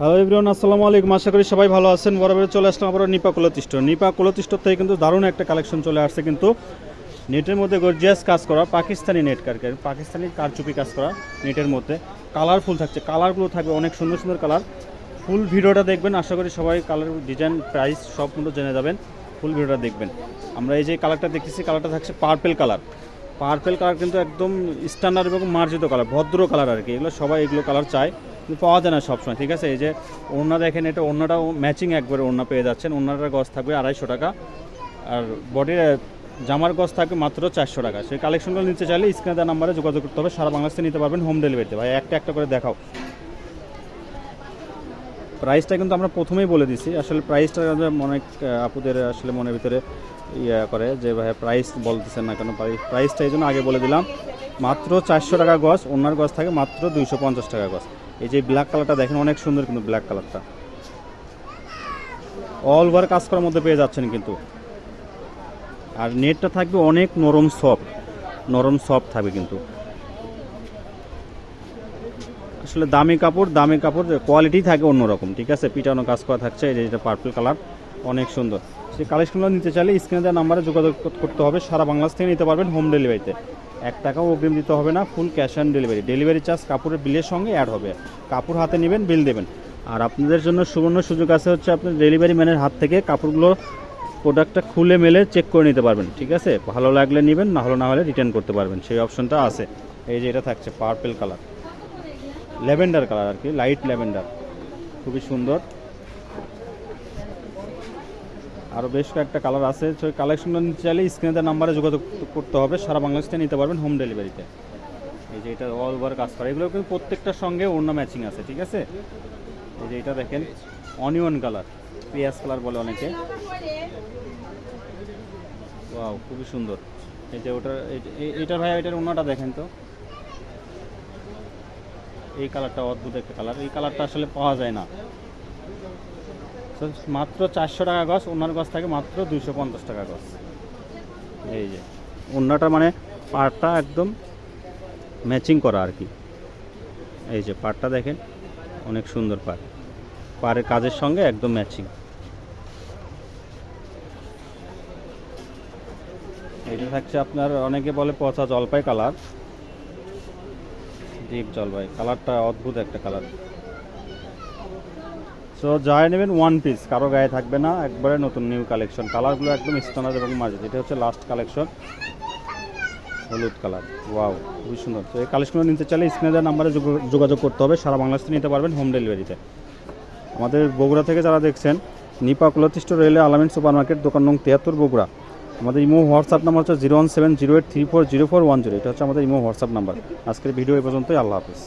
Hello everyone আসসালামু আলাইকুম। আশা করি সবাই ভালো আছেন। বরাবর চলে আসলাম আবার নিপা কুলতিষ্ঠ। নিপা কুলতিষ্ঠ থেকে কিন্তু দারুণ একটা কালেকশন চলে আসছে কিন্তু নেটের মধ্যে গর্জিয়াস কাজ করা পাকিস্তানি নেট কার পাকিস্তানি কারচুপি কাজ করা নেটের মধ্যে। কালারফুল থাকছে। কালারগুলো থাকবে, অনেক সুন্দর সুন্দর কালার ফুল ভিডিওটা দেখবেন। আশা করি সবাই কালার ডিজাইন প্রাইস সব কিন্তু জেনে যাবেন। ফুল ভিডিওটা দেখবেন। আমরা এই যে কালারটা দেখতেছি কালারটা থাকছে পার্পেল কালার পার্পেল কালার কিন্তু একদম স্ট্যান্ডার্ড এবং মার্জিত কালার, ভদ্র কালার আর কি। এগুলো সবাই এগুলো কালার চায়, কিন্তু পাওয়া যায় না সবসময়, ঠিক আছে? এই যে ওড়না দেখেন, এটা ওড়নাটাও ম্যাচিং একবারে ওড়না পেয়ে যাচ্ছেন। ওড়নাটার গছ থাকবে আড়াইশো টাকা, আর বডির জামার গছ থাকবে মাত্র চারশো টাকা। সেই কালেকশনগুলো নিতে চাইলে স্ক্রিনে দেওয়া নাম্বারে যোগাযোগ করতে হবে। সারা বাংলাদেশে নিতে পারবেন হোম ডেলিভারিতে ভাই, একটা একটা করে দেখাও। প্রাইসটা কিন্তু আমরা প্রথমেই বলে দিছি। আসলে প্রাইসটা অনেক আপুদের আসলে মনের ভিতরে ইয়ে করে যে ভাই প্রাইস বলতেছেন না কেন? প্রাইসটা এই জন্য আগে বলে দিলাম। মাত্র চারশো টাকা গজ, ওনার গজ থাকে মাত্র দুইশো পঞ্চাশ টাকা গজ। এই যে ব্ল্যাক কালারটা দেখেন, অনেক সুন্দর কিন্তু ব্ল্যাক কালারটা অল ওভার কাজ করার মধ্যে পেয়ে যাচ্ছেন কিন্তু। আর নেটটা থাকবে অনেক নরম সফট নরম সফট থাকবে কিন্তু। আসলে দামি কাপড় দামি কাপড় কোয়ালিটি থাকে অন্যরকম, ঠিক আছে? পিটানো কাজ করা থাকছে, এই যে এটা পার্পল কালার অনেক সুন্দর। সেই কালেকশনগুলো নিতে চাইলে স্ক্রিনে দেওয়া নাম্বারে যোগাযোগ করতে হবে, সারা বাংলাদেশ থেকে নিতে পারবেন হোম ডেলিভারিতে এক টাকাও অগ্রিম দিতে হবে না full cash on delivery delivery charge কাপড়ের বিলের সঙ্গে অ্যাড হবে। কাপড় হাতে নেবেন বিল দেবেন। আর আপনাদের জন্য সুবর্ণ সুযোগ আছে হচ্ছে আপনার ডেলিভারি ম্যানের হাত থেকে কাপড়গুলো প্রোডাক্টটা খুলে মেলে চেক করে নিতে পারবেন, ঠিক আছে? ভালো লাগলে নেবেন, না হলে না হলে রিটার্ন করতে পারবেন। সেই অপশনটা আছে। এই যে এটা থাকছে পার্পল কালার ল্যাভেন্ডার কালার আর কি, লাইট ল্যাভেন্ডার, খুবই সুন্দর। আরও বেশ কয়েকটা কালার আছে সেই কালেকশনটা নিতে চাইলে স্ক্রিনে দেওয়া নাম্বারে যোগাযোগ করতে হবে, সারা বাংলাদেশ নিতে পারবেন হোম ডেলিভারিতে এই যে এটা অল ওভার কাজ করা, এগুলো কিন্তু প্রত্যেকটার সঙ্গে অন্য ম্যাচিং আছে, ঠিক আছে? এই যে এটা দেখেন অনিয়ন কালার পেঁয়াজ কালার বলে অনেকে। ওয়াও খুবই সুন্দর। এই যে ওটার এইটা ভাই এটার ওড়নাটা দেখেন তো। এই কালারটা অদ্ভুত একটা কালার। এই কালারটা আসলে পাওয়া যায় না। মাত্র চারশো টাকা গছ ওনার গছ থাকে মাত্র দুইশো পঞ্চাশ টাকা গছ এই যে, ওনাটা মানে পাড়টা একদম ম্যাচিং করা আর কি। এই যে পাড়টা দেখেন, অনেক সুন্দর পাড় পাড়ের কাজের সঙ্গে একদম ম্যাচিং এটা থাকছে আপনার, অনেকে বলে পচা জলপাই কালার। ডিপ জলপাই কালারটা অদ্ভুত একটা কালার। সো যাই নেবেন ওয়ান পিস কারও গায়ে থাকবে না, একবারে নতুন নিউ কালেকশন কালারগুলো একদম স্ট্যান্ডার্ড এবং মাঝে এটা হচ্ছে লাস্ট কালেকশন হলুদ কালার ওয়াও খুবই সুন্দর। তো এই কালেকশনগুলো নিতে চাইলে স্ক্রিনের নাম্বারে যোগাযোগ করতে হবে, সারা বাংলাদেশ নিতে পারবেন হোম ডেলিভারিতে আমাদের বগুড়া থেকে যারা দেখছেন, নিপা কুলতিষ্ঠ রেলে আলামিন সুপার মার্কেট দোকান নং তিয়াত্তর, বগুড়া। আমাদের ইমো হোয়াটসঅ্যাপ নাম্বার হচ্ছে zero one seven zero eight three four zero four one zero. এটা হচ্ছে আমাদের ইমো হোয়াটসঅ্যাপ নাম্বার। আজকের ভিডিও এই পর্যন্তই। আল্লাহ হাফিজ।